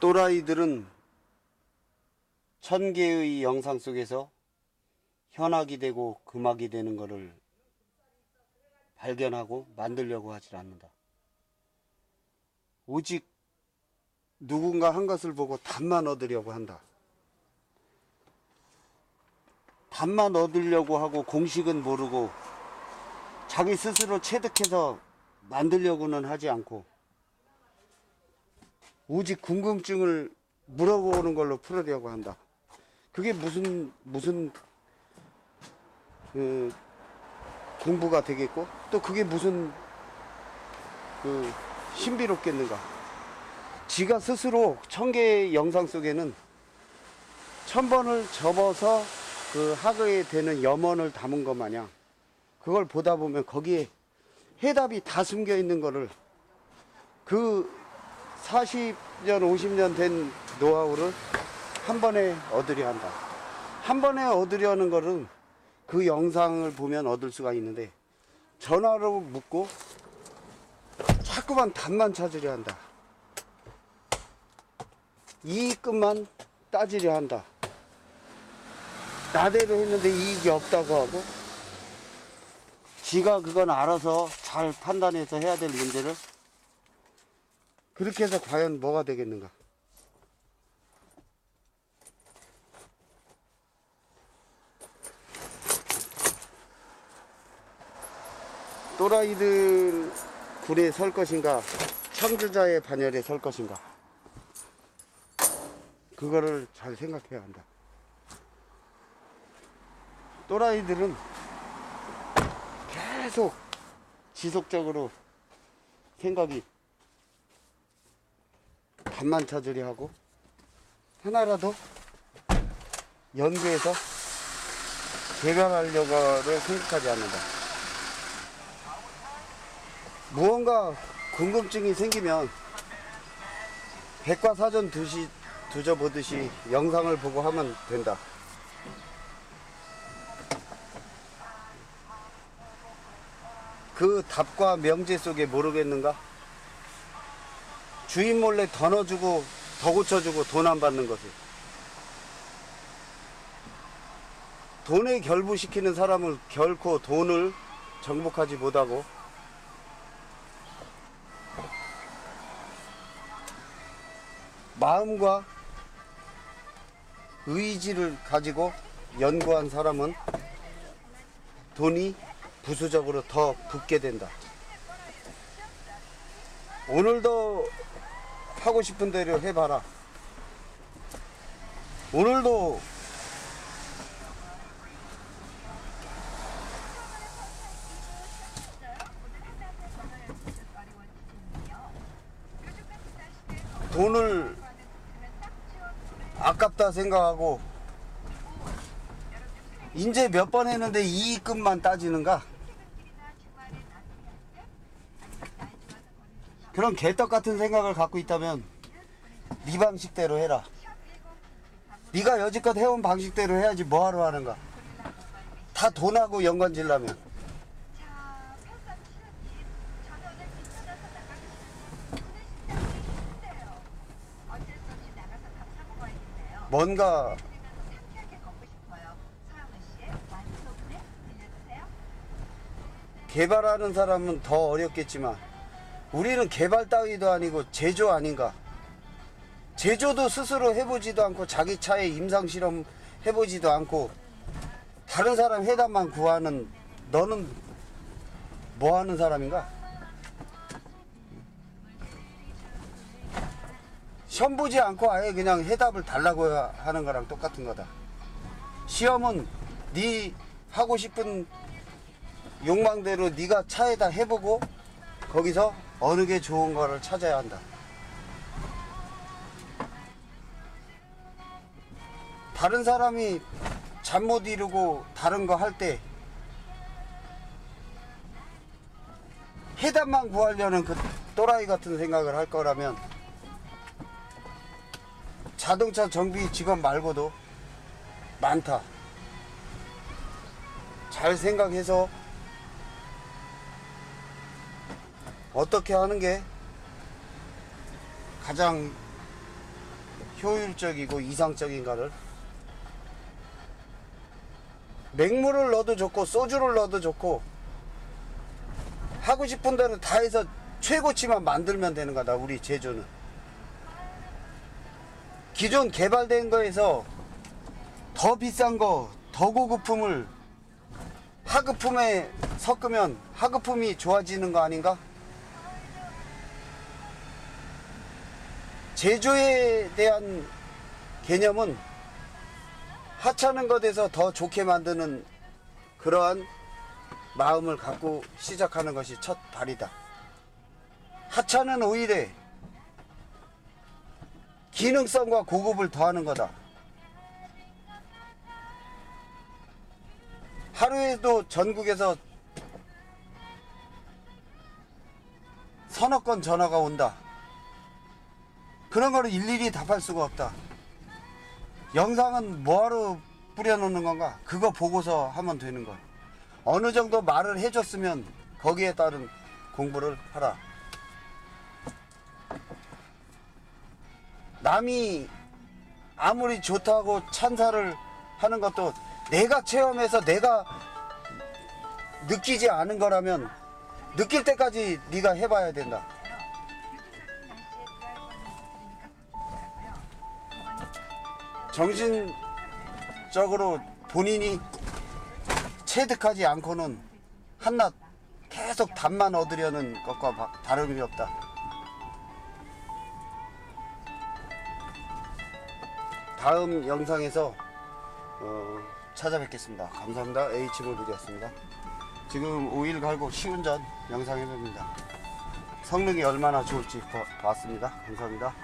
또라이들은 천 개의 영상 속에서 현악이 되고 금악이 되는 것을 발견하고 만들려고 하질 않는다. 오직 누군가 한 것을 보고 답만 얻으려고 한다. 답만 얻으려고 하고 공식은 모르고 자기 스스로 체득해서 만들려고는 하지 않고 오직 궁금증을 물어보는 걸로 풀으려고 한다. 그게 무슨 무슨 그 공부가 되겠고 또 그게 무슨 그 신비롭겠는가? 지가 스스로 천 개의 영상 속에는 천 번을 접어서 그 학의에 되는 염원을 담은 것 마냥 그걸 보다 보면 거기에 해답이 다 숨겨 있는 거를 그 40년, 50년 된 노하우를 한 번에 얻으려 한다. 한 번에 얻으려는 거는 그 영상을 보면 얻을 수가 있는데 전화로 묻고 자꾸만 답만 찾으려 한다. 이익금만 따지려 한다. 나대로 했는데 이익이 없다고 하고 지가 그건 알아서 잘 판단해서 해야 될 문제를 그렇게 해서 과연 뭐가 되겠는가? 또라이들 굴에 설 것인가, 청주자의 반열에 설 것인가? 그거를 잘 생각해야 한다. 또라이들은 계속 지속적으로 생각이 답만 찾으려 하고 하나라도 연구해서 개발하려고를 생각하지 않는다. 무언가 궁금증이 생기면 백과사전 두시 두져보듯이 영상을 보고 하면 된다. 그 답과 명제 속에 모르겠는가? 주인 몰래 더 넣어주고 더 고쳐주고 돈 안 받는 것을. 돈에 결부시키는 사람을 결코 돈을 정복하지 못하고 마음과 의지를 가지고 연구한 사람은 돈이 부수적으로 더 붙게 된다. 오늘도 하고 싶은 대로 해봐라. 오늘도 돈을 아깝다 생각하고 이제 몇 번 했는데 이익금만 따지는가? 그런 개떡 같은 생각을 갖고 있다면 네 방식대로 해라. 네가 여지껏 해온 방식대로 해야지 뭐하러 하는가? 다 돈하고 연관질라면 뭔가 개발하는 사람은 더 어렵겠지만 우리는 개발 따위도 아니고 제조 아닌가? 제조도 스스로 해보지도 않고 자기 차에 임상 실험 해보지도 않고 다른 사람 해답만 구하는 너는 뭐 하는 사람인가? 시험 보지 않고 아예 그냥 해답을 달라고 하는 거랑 똑같은 거다. 시험은 네 하고 싶은 욕망대로 네가 차에다 해보고 거기서 어느 게 좋은 거를 찾아야 한다. 다른 사람이 잠 못 이루고 다른 거 할 때 해답만 구하려는 그 또라이 같은 생각을 할 거라면 자동차 정비 직원 말고도 많다. 잘 생각해서 어떻게 하는 게 가장 효율적이고 이상적인가를 맹물을 넣어도 좋고 소주를 넣어도 좋고 하고 싶은 대로 다 해서 최고치만 만들면 되는 거다 우리 제조는 기존 개발된 거에서 더 비싼 거 더 고급품을 하급품에 섞으면 하급품이 좋아지는 거 아닌가? 제조에 대한 개념은 하찮은 것에서 더 좋게 만드는 그러한 마음을 갖고 시작하는 것이 첫 발이다. 하찮은 오일에 기능성과 고급을 더하는 거다. 하루에도 전국에서 서너 건 전화가 온다. 그런 거를 일일이 답할 수가 없다. 영상은 뭐하러 뿌려놓는 건가? 그거 보고서 하면 되는 거야. 어느 정도 말을 해줬으면 거기에 따른 공부를 하라. 남이 아무리 좋다고 찬사를 하는 것도 내가 체험해서 내가 느끼지 않은 거라면 느낄 때까지 네가 해봐야 된다. 정신적으로 본인이 체득하지 않고는 한낱 계속 답만 얻으려는 것과 바- 다름이 없다. 다음 영상에서 어, 찾아뵙겠습니다. 감사합니다. H몰빌이었습니다. 지금 오일 갈고 시운전 영상 해봅니다. 성능이 얼마나 좋을지 봐- 봤습니다. 감사합니다.